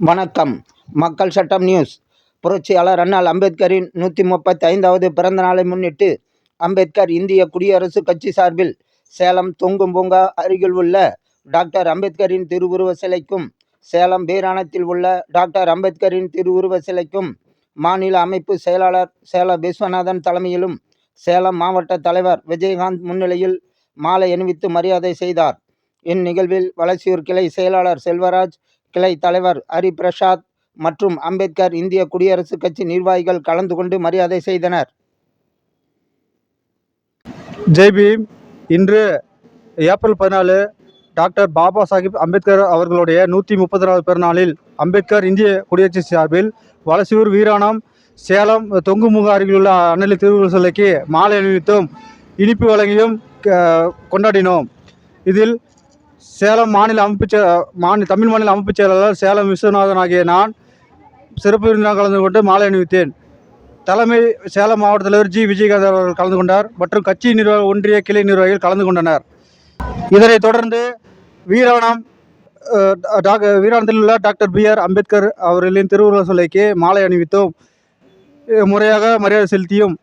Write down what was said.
வணக்கம். மக்கள் சட்டம் நியூஸ். புரட்சியாளர் அண்ணல் அம்பேத்கரின் நூற்றி முப்பத்தி ஐந்தாவது பிறந்த நாளை முன்னிட்டு அம்பேத்கர் இந்திய குடியரசுக் கட்சி சார்பில் சேலம் தொங்கும் பூங்கா அருகில் உள்ள டாக்டர் அம்பேத்கரின் திருவுருவ சிலைக்கும் சேலம் வீராணத்தில் உள்ள டாக்டர் அம்பேத்கரின் திருவுருவ சிலைக்கும் மாநில அமைப்பு செயலாளர் சேல விஸ்வநாதன் தலைமையிலும் சேலம் மாவட்ட தலைவர் விஜயகாந்த் முன்னிலையில் மாலை அணிவித்து மரியாதை செய்தார். இந்நிகழ்வில் வளசியூர் கிளை செயலாளர் செல்வராஜ் கிளை தலைவர் ஹரிபிரசாத் மற்றும் அம்பேத்கர் இந்திய குடியரசுக் கட்சி நிர்வாகிகள் கலந்து கொண்டு மரியாதை செய்தனர். ஜெய்பீம் இன்று ஏப்ரல் பதினாலு டாக்டர் பாபா சாஹிப் அம்பேத்கர் அவர்களுடைய நூற்றி முப்பத்தொராவது பிறநாளில் அம்பேத்கர் இந்திய குடியரசு சார்பில் வலசூர் வீராணம் சேலம் தொங்குமுக அருகில் உள்ள அண்ணலி திருவுருள் சிலைக்கு மாலை அணிவித்தும் இனிப்பு வழங்கியும் கொண்டாடினோம். இதில் சேலம் மாநில அமைப்பு செ- மாநில தமிழ் மாநில அமைப்பு செயலாளர் சேலம் விஸ்வநாதன் ஆகிய நான் சிறப்பு விருந்தினர் கலந்து கொண்டு மாலை அணிவித்தேன். தலைமை சேலம் மாவட்ட தலைவர் ஜி. விஜயகாந்த் அவர்கள் கலந்து கொண்டார் மற்றும் கட்சி நிர்வாக ஒன்றிய கிளை நிர்வாகிகள் கலந்து கொண்டனர். இதனைத் தொடர்ந்து வீராணம் வீராணத்தில் உள்ள டாக்டர் பி. ஆர். அம்பேத்கர் அவர்களின் திருவுருவ சிலைக்கு மாலை அணிவித்தோம். முறையாக மரியாதை செலுத்தியும்